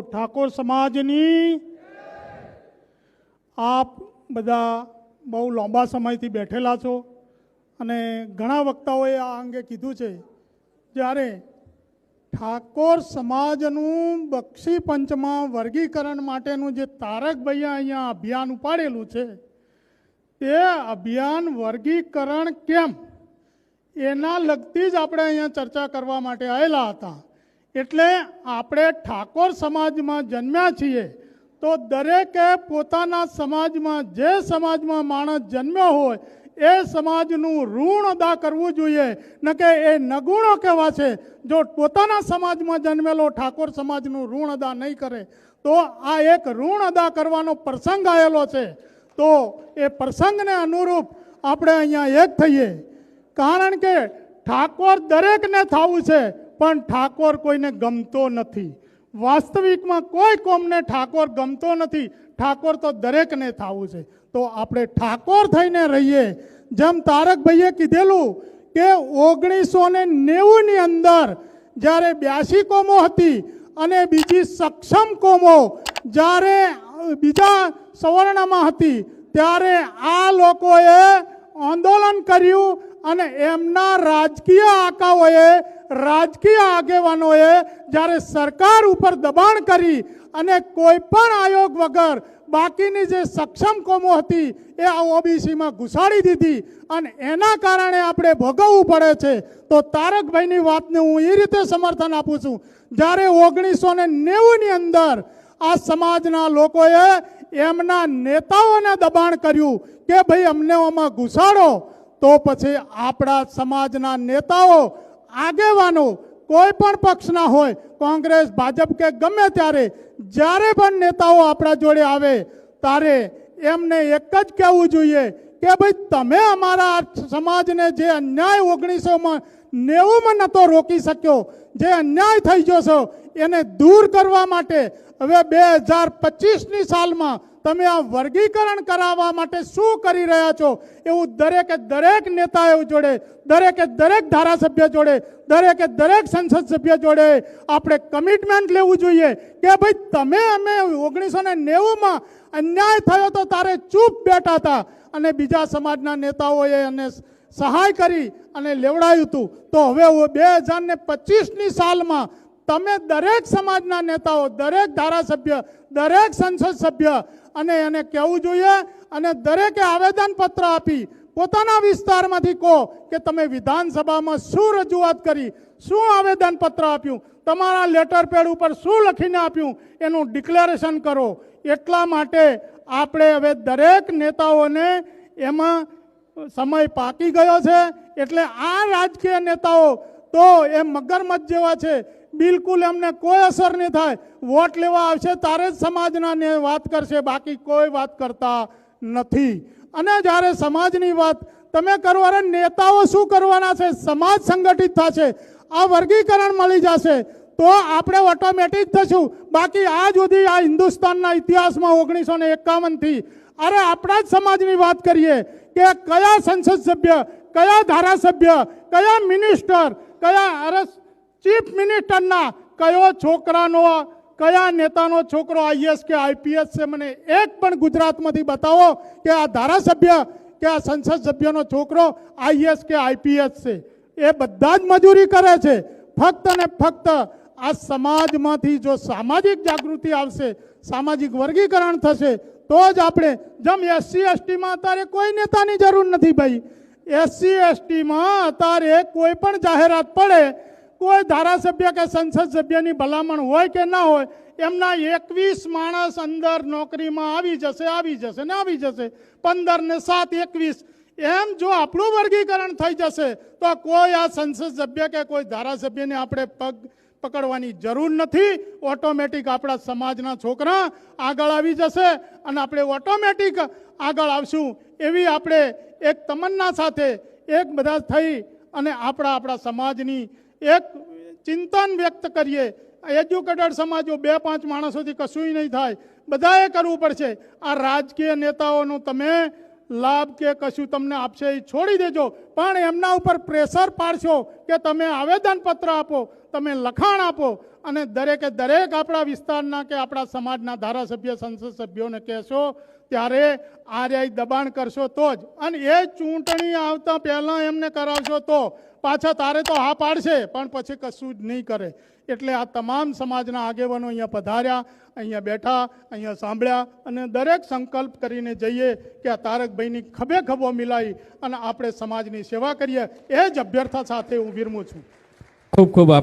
ઠાકોર સમાજની આપ બધા બહુ લાંબા સમયથી બેઠેલા છો અને ઘણા વક્તાઓએ આ અંગે કીધું છે. જ્યારે ઠાકોર સમાજનું બક્ષી પંચમાં વર્ગીકરણ માટેનું જે તારકભાઈએ અહીંયા અભિયાન ઉપાડેલું છે તે અભિયાન વર્ગીકરણ કેમ? એના લગતી જ આપણે અહીંયા ચર્ચા કરવા માટે આવેલા હતા. એટલે આપણે ઠાકોર સમાજમાં જન્મ્યા છીએ, તો દરેકે પોતાના સમાજમાં જે સમાજમાં માણસ જન્મ્યો હોય, એ સમાજનું ઋણ અદા કરવું જોઈએ. ન કે એ નગુણો કહેવાશે, જો પોતાના સમાજમાં જન્મેલો ઠાકોર સમાજનું ઋણ અદા નહીં કરે, તો આ એક ઋણ અદા કરવાનો પ્રસંગ આવેલો છે. તો એ પ્રસંગને અનુરૂપ આપણે અહીંયા એક થઈએ. કારણ કે ઠાકોર દરેકને થવું છે પણ ઠાકોર કોઈને ગમતો નથી. વાસ્તવિકમાં કોઈ કોમને ઠાકોર ગમતો નથી. ઠાકોર તો દરેકને થવું છે. તો આપણે ઠાકોર થઈને રહીએ. જેમ તારકભાઈએ કીધેલું કે ઓગણીસો ને નેવુંની અંદર જ્યારે બ્યાસી કોમો હતી અને બીજી સક્ષમ કોમો જ્યારે બીજા સવર્ણમાં હતી, ત્યારે આ લોકોએ આંદોલન કર્યું અને એમના રાજકીય આકાઓએ, રાજકીય આગેવાનોએ જ્યારે સરકાર ઉપર દબાણ કરી અને કોઈ પણ આયોગ વગર બાકીની જે સક્ષમ કોમો હતી એ આ ઓબીસીમાં ઘુસાડી દીધી અને એના કારણે આપણે ભોગવવું પડે છે. તો તારકભાઈની વાતને હું એ રીતે સમર્થન આપું છું. જ્યારે ઓગણીસો ને નેવુંની અંદર આ સમાજના લોકોએ એમના નેતાઓને દબાણ કર્યું કે ભાઈ અમને આમાં ઘુસાડો તો પછી આપણા સમાજના નેતાઓ આગેવાનો કોઈ પણ પક્ષના હોય, કોંગ્રેસ, ભાજપ કે ગમે ત્યારે, જ્યારે પણ નેતાઓ આપણા જોડે આવે ત્યારે એમને એક જ કહેવું જોઈએ કે ભાઈ તમે અમારા સમાજને જે અન્યાય ઓગણીસોમાં નેવુંમાં નહોતો રોકી શક્યો, જે અન્યાય થઈ ગયો છો, એને દૂર કરવા માટે હવે બે હજાર પચીસની સાલમાં તમે આ વર્ગીકરણ કરાવવા માટે શું કરી રહ્યા છો? એવું દરેકે દરેક નેતાઓ જોડે, દરેકે દરેક ધારાસભ્ય જોડે, દરેકે દરેક સંસદ સભ્ય જોડે આપણે કમિટમેન્ટ લેવું જોઈએ કે ભાઈ તમે અમે ઓગણીસો ને નેવુંમાં અન્યાય થયો તો તારે ચૂપ બેઠા હતા. અને બીજા સમાજના નેતાઓએ અને સહાય કરી અને લેવડાયું હતું. તો હવે બે હજાર ને પચીસની સાલમાં તમે દરેક સમાજના નેતાઓ, દરેક ધારાસભ્ય, દરેક સંસદ સભ્ય અને એને કહેવું જોઈએ અને દરેકે આવેદનપત્ર આપી પોતાના વિસ્તારમાંથી કહો કે તમે વિધાનસભામાં શું રજૂઆત કરી, શું આવેદનપત્ર આપ્યું, તમારા લેટર પેડ ઉપર શું લખીને આપ્યું, એનું ડિક્લેરેશન કરો. એટલા માટે આપણે હવે દરેક નેતાઓને એમાં સમય પાકી ગયો છે. એટલે આ રાજકીય નેતાઓ તો એ મગરમચ્છ જેવા છે બિલકુલ એમને કોઈ અસર નહીં થાય. વોટ લેવા આવશે તારે જ સમાજના ને વાત કરશે, બાકી કોઈ વાત કરતા નથી. અને જ્યારે સમાજની વાત તમે કરો નેતાઓ શું કરવાના છે? સમાજ સંગઠિત થશે, આ વર્ગીકરણ મળી જશે, તો આપણે ઓટોમેટિક થશું. બાકી આ સુધી આ હિન્દુસ્તાનના ઇતિહાસમાં ઓગણીસો ને એકાવનથી અરે આપણા જ સમાજની વાત કરીએ કે કયા સંસદ સભ્ય, કયા ધારાસભ્ય, કયા મિનિસ્ટર કયા અરે ચીફ મિનિસ્ટરના કયો છોકરાનો, કયા નેતાનો છોકરો આઈએસ કે આઈપીએસ છે, મને એક પણ ગુજરાતમાંથી બતાવો કે આ ધારાસભ્ય, કે આ સંસદ સભ્યનો છોકરો આઈએસ કે આઈપીએસ છે. એ બધા જ મજૂરી કરે છે. ફક્ત ને ફક્ત આ સમાજમાંથી જો સામાજિક જાગૃતિ આવશે, સામાજિક વર્ગીકરણ થશે, તો જ આપણે જેમ એસસી, એસટીમાં અત્યારે કોઈ નેતાની જરૂર નથી, ભાઈ. એસસી, એસટીમાં અત્યારે કોઈ પણ જાહેરાત પડે કોઈ ધારાસભ્ય કે સંસદ સભ્યની ભલામણ હોય કે ના હોય, એમના એકવીસ માણસ અંદર નોકરીમાં આવી જશે આવી જશે ને આવી જશે. પંદર ને સાત એકવીસ. એમ જો આપણું વર્ગીકરણ થઈ જશે, તો કોઈ આ સંસદ સભ્ય કે કોઈ ધારાસભ્યને આપણે પગ પકડવાની જરૂર નથી. ઓટોમેટિક આપણા સમાજના છોકરા આગળ આવી જશે અને આપણે ઓટોમેટિક આગળ આવશું એવી આપણે એક તમન્ના સાથે એક બધા થઈ અને આપણા આપણા સમાજની એક ચિંતન વ્યક્ત કરીએ. એજ્યુકેટેડ સમાજો બે પાંચ માણસોથી કશું નહીં થાય. બધાએ કરવું પડશે. આ રાજકીય નેતાઓનું તમે લાભ કે કશું તમને આપશે એ છોડી દેજો. પણ એમના ઉપર પ્રેશર પાડશો કે તમે આવેદનપત્ર આપો, તમે લખાણ આપો અને દરેકે દરેક આપણા વિસ્તારના કે આપણા સમાજના ધારાસભ્ય, સંસદ સભ્યોને કહેશો, ત્યારે આર્યાય દબાણ કરશો તો જ. અને એ ચૂંટણી આવતા પહેલાં એમને કરાવશો તો. પાછા તારે તો હા પાડશે, પણ પછી કશું જ નહીં કરે. એટલે આ તમામ સમાજના આગેવાનો અહીંયા પધાર્યા, અહીંયા બેઠા, અહીંયા સાંભળ્યા અને દરેક સંકલ્પ કરીને જઈએ કે આ તારકભાઈની ખભે ખભો મિલાવી અને આપણે સમાજની સેવા કરીએ. એ જ અભ્યર્થા સાથે હું વિરમું છું. ખૂબ ખૂબ